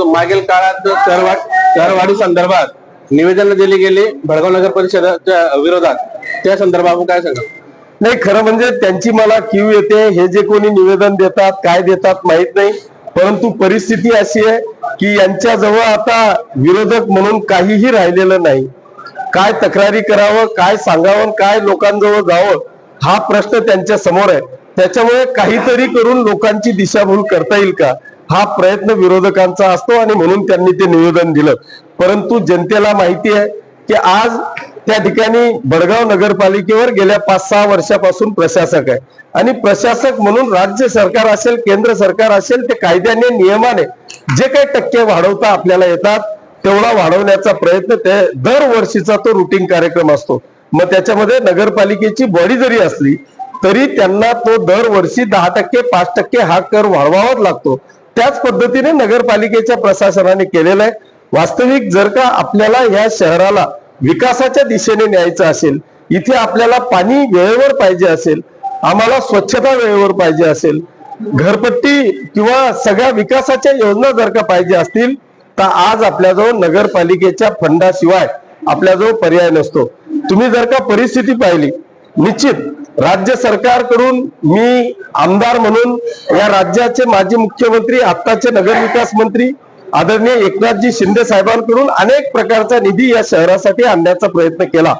होतो मागील काळात करवाढ करवाढी संदर्भात निवेदन दिली गेली भडगाव नगर परिषदेच्या विरोधात. त्या संदर्भात आपण काय सांगा नाही खरं म्हणजे त्यांची मला क्यू येते हे जे कोणी निवेदन देतात काय देतात माहीत नाही. परंतु परिस्थिती अशी आहे की यांच्याजवळ आता विरोधक म्हणून काहीही राहिलेलं नाही. काय तक्रारी करावं काय सांगावं काय लोकांजवळ जावं हा प्रश्न त्यांच्यासमोर आहे. त्याच्यामुळे काहीतरी करून लोकांची दिशाभूल करता येईल का? हा प्रयत्न विरोधकांचा असतो आणि म्हणून त्यांनी ते निवेदन दिलं. परंतु जनतेला माहिती आहे की आज त्या ठिकाणी बडगाव नगरपालिकेवर गेल्या पाच सहा वर्षापासून प्रशासक आहे. आणि प्रशासक म्हणून राज्य सरकार असेल केंद्र सरकार असेल ते कायद्याने नियमाने जे काही टक्के वाढवता आपल्याला येतात तेवढा वाढवण्याचा प्रयत्न ते दरवर्षीचा तो रुटीन कार्यक्रम असतो. मग त्याच्यामध्ये नगरपालिकेची बॉडी जरी असली तरी त्यांना तो दरवर्षी दहा टक्के पाच टक्के हा कर वाढवावाच लागतो. त्याच पद्धतीने नगरपालिकेच्या प्रशासनाने केलेलं आहे. वास्तविक जर का आपल्याला या शहराला विकासाच्या दिशेने न्यायचं असेल इथे आपल्याला पाणी वेळेवर पाहिजे असेल आम्हाला स्वच्छता वेळेवर पाहिजे असेल घरपट्टी किंवा सगळ्या विकासाच्या योजना जर का पाहिजे असतील तर आज आपल्याजवळ नगरपालिकेच्या फंडाशिवाय आपल्याजवळ पर्याय नसतो. तुम्ही जर का परिस्थिती पाहिली निश्चित राज्य सरकारकडून मी आमदार म्हणून या राज्याचे माजी मुख्यमंत्री आत्ताचे नगरविकास मंत्री आदरणीय एकनाथजी शिंदे साहेबांकडून अनेक प्रकारचा निधी या शहरासाठी आणण्याचा प्रयत्न केला.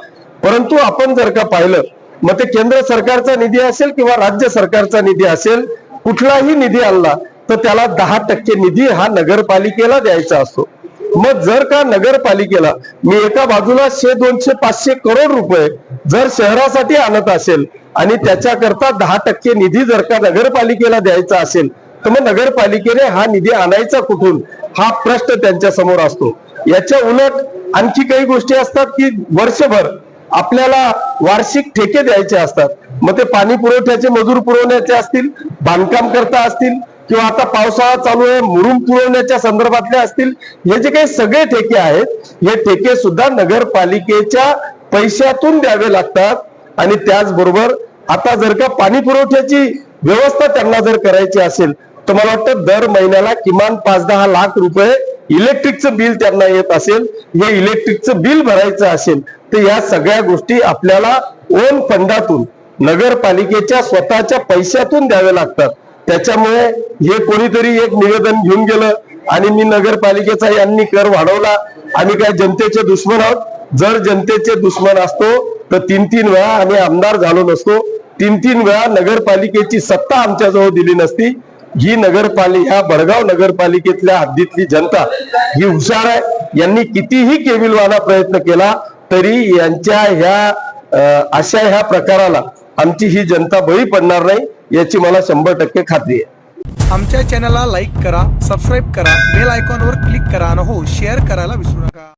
परंतु आपण जर का पाहिलं मग ते केंद्र सरकारचा निधी असेल किंवा राज्य सरकारचा निधी असेल कुठलाही निधी आणला तर त्याला दहा टक्के निधी हा नगरपालिकेला द्यायचा असतो. मग जर का नगरपालिकेला मी एका बाजूला शे दोनशे पाचशे करोड रुपये जर शहरासाठी आणत असेल आणि त्याच्याकरता दहा टक्के निधी जर का नगरपालिकेला द्यायचा असेल तर मग नगरपालिकेने हा निधी आणायचा कुठून? हा प्रश्न त्यांच्यासमोर असतो. याच्या उलट आणखी काही गोष्टी असतात की वर्षभर आपल्याला वार्षिक ठेके द्यायचे असतात. मग ते पाणी पुरवठ्याचे मजूर पुरवण्याचे असतील बांधकाम करता असतील किंवा आता पावसाळा चालू आहे मुरुम पुरवण्याच्या संदर्भातले असतील हे जे काही सगळे ठेके आहेत हे ठेके सुद्धा नगरपालिकेच्या पैशातून द्यावे लागतात. आणि त्याचबरोबर आता जर का पाणी पुरवठ्याची व्यवस्था त्यांना जर करायची असेल तर मला वाटतं दर महिन्याला किमान पाच दहा लाख रुपये इलेक्ट्रिकचं बिल त्यांना येत असेल. हे इलेक्ट्रिकचं बिल भरायचं असेल तर या सगळ्या गोष्टी आपल्याला ओन फंडातून नगरपालिकेच्या स्वतःच्या पैशातून द्यावे लागतात. त्याच्यामुळे हे कोणीतरी एक निवेदन घेऊन गेलं आणि मी नगरपालिकेचा यांनी कर वाढवला. आम्ही काय जनतेचे दुश्मन आहोत? जर जनतेचे दुश्मन असतो तर तीन तीन वेळा आम्ही आमदार झालो नसतो. तीन तीन वेळा नगरपालिकेची सत्ता आमच्याजवळ दिली नसती. ही नगरपालिका ह्या बडगाव नगरपालिकेतल्या हद्दीतली जनता ही हुशार आहे. यांनी कितीही केविलवाना प्रयत्न केला तरी यांच्या ह्या अशा ह्या प्रकाराला आमची ही जनता बळी पडणार नाही याची मला शंभर टक्के खात्री आहे. आमच्या चॅनलला लाईक करा सबस्क्राईब करा बेल आयकॉनवर क्लिक करा आणि हो शेअर करायला विसरू नका.